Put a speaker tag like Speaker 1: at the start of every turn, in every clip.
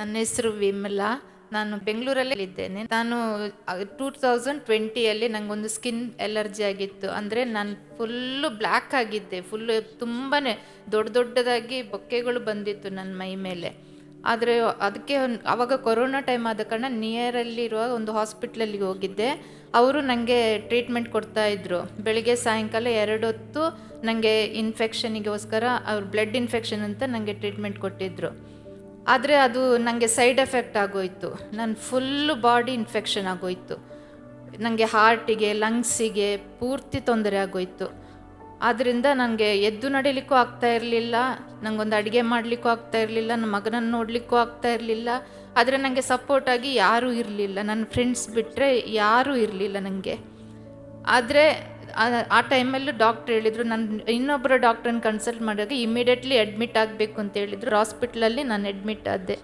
Speaker 1: ನನ್ನ ಹೆಸರು ವಿಮಲಾ. ನಾನು ಬೆಂಗಳೂರಲ್ಲಿ ಇದ್ದೇನೆ ನಾನು ಟೂ ತೌಸಂಡ್ ಟ್ವೆಂಟಿಯಲ್ಲಿ ನನಗೊಂದು ಸ್ಕಿನ್ ಎಲರ್ಜಿ ಆಗಿತ್ತು. ಅಂದರೆ ನಾನು ಫುಲ್ಲು ಬ್ಲ್ಯಾಕ್ ಆಗಿದ್ದೆ. ಫುಲ್ಲು ತುಂಬಾ ದೊಡ್ಡ ದೊಡ್ಡದಾಗಿ ಬೊಕ್ಕೆಗಳು ಬಂದಿತ್ತು ನನ್ನ ಮೈ ಮೇಲೆ. ಆದರೆ ಅದಕ್ಕೆ ಆವಾಗ ಕೊರೋನಾ ಟೈಮ್ ಆದ ಕಾರಣ ನಿಯರಲ್ಲಿರುವ ಒಂದು ಹಾಸ್ಪಿಟ್ಲಲ್ಲಿಗೆ ಹೋಗಿದ್ದೆ. ಅವರು ನನಗೆ ಟ್ರೀಟ್ಮೆಂಟ್ ಕೊಡ್ತಾ ಇದ್ರು. ಬೆಳಿಗ್ಗೆ ಸಾಯಂಕಾಲ ಎರಡು ಹೊತ್ತು ನನಗೆ ಇನ್ಫೆಕ್ಷನಿಗೋಸ್ಕರ ಅವ್ರು ಬ್ಲಡ್ ಇನ್ಫೆಕ್ಷನ್ ಅಂತ ನನಗೆ ಟ್ರೀಟ್ಮೆಂಟ್ ಕೊಟ್ಟಿದ್ದರು ಆದರೆ ಅದು ನನಗೆ ಸೈಡ್ ಎಫೆಕ್ಟ್ ಆಗೋಯ್ತು. ನನ್ನ ಫುಲ್ಲು ಬಾಡಿ ಇನ್ಫೆಕ್ಷನ್ ಆಗೋಯ್ತು. ನನಗೆ ಹಾರ್ಟಿಗೆ, ಲಂಗ್ಸಿಗೆ ಪೂರ್ತಿ ತೊಂದರೆ ಆಗೋಯ್ತು. ಆದ್ದರಿಂದ ನನಗೆ ಎದ್ದು ನಡೀಲಿಕ್ಕೂ ಆಗ್ತಾ ಇರಲಿಲ್ಲ ನನಗೊಂದು ಅಡುಗೆ ಮಾಡಲಿಕ್ಕೂ ಆಗ್ತಾ ಇರಲಿಲ್ಲ ನನ್ನ ಮಗನನ್ನು ನೋಡಲಿಕ್ಕೂ ಆಗ್ತಾ ಇರಲಿಲ್ಲ. ಆದರೆ ನನಗೆ ಸಪೋರ್ಟಾಗಿ ಯಾರೂ ಇರಲಿಲ್ಲ. ನನ್ನ ಫ್ರೆಂಡ್ಸ್ ಬಿಟ್ಟರೆ ಯಾರೂ ಇರಲಿಲ್ಲ ನನಗೆ ಆದರೆ ಆ ಟೈಮಲ್ಲೂ ಡಾಕ್ಟ್ರ್ ಹೇಳಿದರು, ನಾನು ಇನ್ನೊಬ್ಬರು ಡಾಕ್ಟ್ರನ್ನ ಕನ್ಸಲ್ಟ್ ಮಾಡಿದಾಗ ಇಮಿಡಿಯೇಟ್ಲಿ ಅಡ್ಮಿಟ್ ಆಗಬೇಕು ಅಂತ ಹೇಳಿದರು. ಹಾಸ್ಪಿಟ್ಲಲ್ಲಿ ನಾನು ಅಡ್ಮಿಟ್ ಆದೆ.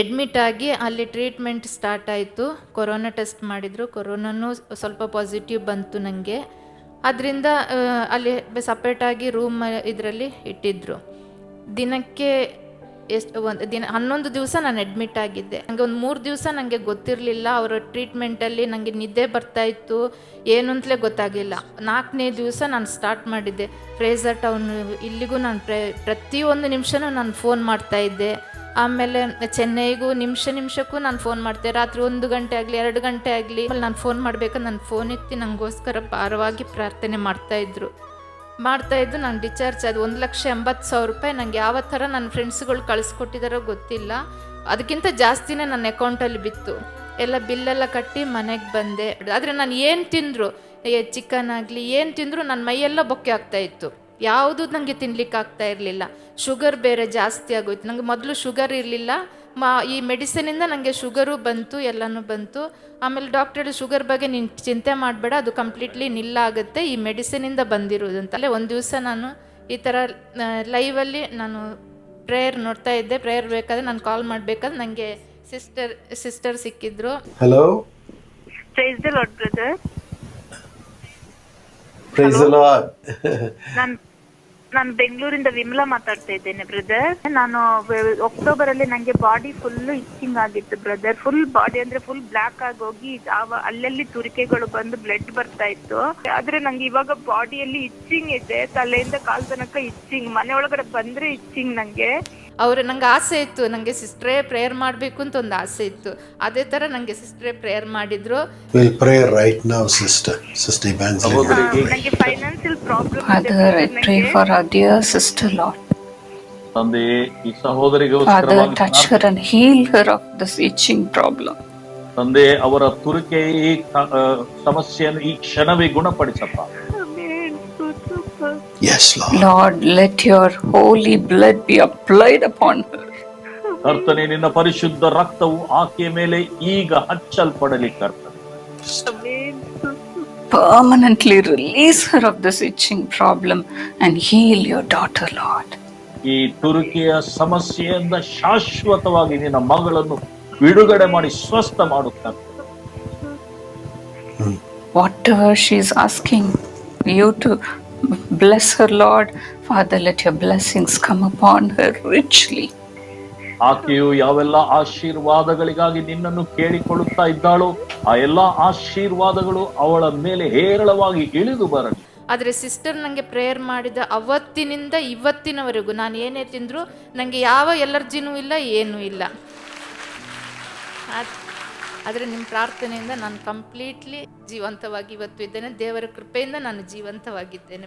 Speaker 1: ಅಡ್ಮಿಟ್ ಆಗಿ ಅಲ್ಲಿ ಟ್ರೀಟ್ಮೆಂಟ್ ಸ್ಟಾರ್ಟ್ ಆಯಿತು. ಕೊರೋನಾ ಟೆಸ್ಟ್ ಮಾಡಿದರು. ಕೊರೋನಾನು ಸ್ವಲ್ಪ ಪಾಸಿಟಿವ್ ಬಂತು ನನಗೆ ಅದರಿಂದ ಅಲ್ಲಿ ಸಪ್ರೇಟಾಗಿ ರೂಮ್ ಇದರಲ್ಲಿ ಇಟ್ಟಿದ್ದರು ದಿನಕ್ಕೆ ಎಷ್ಟು ಒಂದು ದಿನ, ಹನ್ನೊಂದು ದಿವಸ ನಾನು ಅಡ್ಮಿಟ್ ಆಗಿದ್ದೆ. ನನಗೆ ಒಂದು ಮೂರು ದಿವಸ ನನಗೆ ಗೊತ್ತಿರಲಿಲ್ಲ, ಅವರ ಟ್ರೀಟ್ಮೆಂಟಲ್ಲಿ ನನಗೆ ನಿದ್ದೆ ಬರ್ತಾ ಇತ್ತು ಏನು ಅಂತಲೇ ಗೊತ್ತಾಗಿಲ್ಲ ನಾಲ್ಕನೇ ದಿವಸ ನಾನು ಸ್ಟಾರ್ಟ್ ಮಾಡಿದ್ದೆ. ಫ್ರೇಸರ್ ಟೌನ್ ಇಲ್ಲಿಗೂ ನಾನು ಪ್ರ, ಪ್ರತಿಯೊಂದು ನಿಮಿಷನೂ ನಾನು ಫೋನ್ ಮಾಡ್ತಾ ಇದ್ದೆ. ಆಮೇಲೆ ಚೆನ್ನೈಗೂ ನಿಮಿಷ ನಿಮಿಷಕ್ಕೂ ನಾನು ಫೋನ್ ಮಾಡ್ತೆ. ರಾತ್ರಿ ಒಂದು ಗಂಟೆ ಆಗಲಿ, ಎರಡು ಗಂಟೆ ಆಗಲಿ ನಾನು ಫೋನ್ ಮಾಡಬೇಕಾದ್ರೆ ನಾನು ಫೋನ್ ಎತ್ತಿ ನನಗೋಸ್ಕರ ಭಾರವಾಗಿ ಪ್ರಾರ್ಥನೆ ಮಾಡ್ತಾಯಿದ್ರು ಮಾಡ್ತಾಯಿದ್ದು ನಾನು ಡಿಸ್ಚಾರ್ಜ್ ಅದು ಒಂದು ಲಕ್ಷ ಎಂಬತ್ತು ಸಾವಿರ ರೂಪಾಯಿ. ನನಗೆ ಯಾವ ಥರ ನನ್ನ ಫ್ರೆಂಡ್ಸ್ಗಳು ಕಳಿಸ್ಕೊಟ್ಟಿದಾರೋ ಗೊತ್ತಿಲ್ಲ. ಅದಕ್ಕಿಂತ ಜಾಸ್ತಿನೇ ನನ್ನ ಅಕೌಂಟಲ್ಲಿ ಬಿತ್ತು. ಎಲ್ಲ ಬಿಲ್ಲೆಲ್ಲ ಕಟ್ಟಿ ಮನೆಗೆ ಬಂದೆ. ಆದರೆ ನಾನು ಏನು ತಿಂದರು? ಚಿಕನ್ ಆಗಲಿ, ಏನು ತಿಂದರೂ ನನ್ನ ಮೈಯೆಲ್ಲ ಬೊಕ್ಕೆ ಆಗ್ತಾ ಇತ್ತು. ಯಾವುದು ನನಗೆ ತಿನ್ಲಿಕ್ಕೆ ಆಗ್ತಾ ಇರಲಿಲ್ಲ. ಶುಗರ್ ಬೇರೆ ಜಾಸ್ತಿ ಆಗೋಯ್ತು. ನನಗೆ ಮೊದಲು ಶುಗರ್ ಇರಲಿಲ್ಲ. ಮಾ ಈ ಮೆಡಿಸಿನಿಂದ ನನಗೆ ಶುಗರು ಬಂತು ಎಲ್ಲನೂ ಬಂತು. ಆಮೇಲೆ ಡಾಕ್ಟರ್ ಶುಗರ್ ಬಗ್ಗೆ ನೀನು ಚಿಂತೆ ಮಾಡಬೇಡ ಅದು ಕಂಪ್ಲೀಟ್ಲಿ ನಿಲ್ಲಾಗುತ್ತೆ ಈ ಮೆಡಿಸಿನಿಂದ ಬಂದಿರೋದು ಅಂತ. ಅಲ್ಲೇ ಒಂದು ದಿವಸ ನಾನು ಈ ಥರ ಲೈವಲ್ಲಿ ನಾನು ಪ್ರೇಯರ್ ನೋಡ್ತಾ ಇದ್ದೆ. ಪ್ರೇಯರ್ ಬೇಕಾದ್ರೆ ನಾನು ಕಾಲ್ ಮಾಡಬೇಕಾದ್ರೆ ನನಗೆ ಸಿಸ್ಟರ್ ಸಿಸ್ಟರ್ ಸಿಕ್ಕಿದ್ರು.
Speaker 2: Hello
Speaker 3: praise the lord brother
Speaker 2: praise the lord
Speaker 3: ನಾನ್ ನಾನು ಬೆಂಗಳೂರಿಂದ ವಿಮಲಾ ಮಾತಾಡ್ತಾ ಇದ್ದೇನೆ ಬ್ರದರ್ ನಾನು ಅಕ್ಟೋಬರ್ ಅಲ್ಲಿ ನಂಗೆ ಬಾಡಿ ಫುಲ್ ಇಚ್ಚಿಂಗ್ ಆಗಿತ್ತು ಬ್ರದರ್ ಫುಲ್ ಬಾಡಿ ಅಂದ್ರೆ ಫುಲ್ ಬ್ಲಾಕ್ ಆಗಿ ಹೋಗಿ ಅಲ್ಲಲ್ಲಿ ತುರಿಕೆಗಳು ಬಂದು ಬ್ಲಡ್ ಬರ್ತಾ ಇತ್ತು. ಆದ್ರೆ ನಂಗೆ ಇವಾಗ ಬಾಡಿಯಲ್ಲಿ ಇಚ್ಚಿಂಗ್ ಇದೆ, ತಲೆಯಿಂದ ಕಾಲ್ ತನಕ ಇಚ್ಚಿಂಗ್ ಮನೆ ಒಳಗಡೆ ಬಂದ್ರೆ ಇಚ್ಚಿಂಗ್ ನಂಗೆ.
Speaker 1: ಅವರು ನಂಗೆ ಆಸೆ ಇತ್ತು ನನಗೆ ಸಿಸ್ಟ್ರೇ ಪ್ರೇಯರ್ ಮಾಡಬೇಕು ಅಂತ ಒಂದು ಆಸೆ ಇತ್ತು. ಅದೇ ಥರ ನನಗೆ ಸಿಸ್ಟ್ರೇ ಪ್ರೇಯರ್ ಮಾಡಿದ್ರು.
Speaker 2: Will prayer right now sister sister banks
Speaker 3: ನನಗೆ financial problem
Speaker 4: father right pray for a dear sister lord
Speaker 5: ತಂದೆ ಈ
Speaker 4: ಸಹೋದರಿಗೋಸ್ಕರ
Speaker 5: father
Speaker 4: touch her and heal her of the itching problem
Speaker 5: ತಂದೆ ಅವರ ತುರಿಕೆ ಈ ಸಮಸ್ಯೆಯನ್ನು ಈ ಕ್ಷಣವೇ ಗುಣಪಡಿಸಪ್ಪ.
Speaker 2: Yes, Lord.
Speaker 4: Lord, let your holy blood be applied upon her.
Speaker 5: ಕರ್ತನೆ ನಿನ್ನ ಪರಿಶುದ್ಧ ರಕ್ತವು ಆಕೆಯ ಮೇಲೆ ಈಗ ಹಚ್ಚಲ್ಪಡಲಿ ಕರ್ತನೆ
Speaker 4: Permanently release her of this itching problem and heal your daughter, Lord.
Speaker 5: ಈ turkiya ಸಮಸ್ಯೆಯಿಂದ ಶಾಶ್ವತವಾಗಿ ನಿನ್ನ ಮಗಳನ್ನು ಬಿಡುಗಡೆ ಮಾಡಿ ಸ್ವಸ್ಥ ಮಾಡುತ್ತಾರೆ
Speaker 4: Whatever she is asking you to bless her, Lord, Father, let your blessings come upon her richly.
Speaker 5: ಆಕೆಯು ಯಾವೆಲ್ಲ ಆಶೀರ್ವಾದಗಳಿಗಾಗಿ ನಿನ್ನನ್ನು ಕೇಳಿಕೊಳ್ಳುತ್ತಾ ಇದ್ದಾಳೋ ಆ ಎಲ್ಲಾ ಆಶೀರ್ವಾದಗಳು ಅವಳ ಮೇಲೆ ಹೇರಳವಾಗಿ ಇಳಿದು ಬರಲಿ.
Speaker 1: ಆದರೆ ಸಿಸ್ಟರ್ ನನಗೆ ಪ್ರೇಯರ್ ಮಾಡಿದ ಅವತ್ತಿನಿಂದ ಇವತ್ತಿನವರೆಗೂ ನಾನು ಏನೇ ತಿಂದರೂ ನನಗೆ ಯಾವ ಎಲರ್ಜಿನೂ ಇಲ್ಲ ಏನೂ ಇಲ್ಲ. ಆದರೆ ನಿಮ್ಮ ಪ್ರಾರ್ಥನೆಯಿಂದ ನಾನು ಕಂಪ್ಲೀಟ್ಲಿ ಜೀವಂತವಾಗಿ ಇವತ್ತು ಇದ್ದೇನೆ. ದೇವರ ಕೃಪೆಯಿಂದ ನಾನು ಜೀವಂತವಾಗಿದ್ದೇನೆ.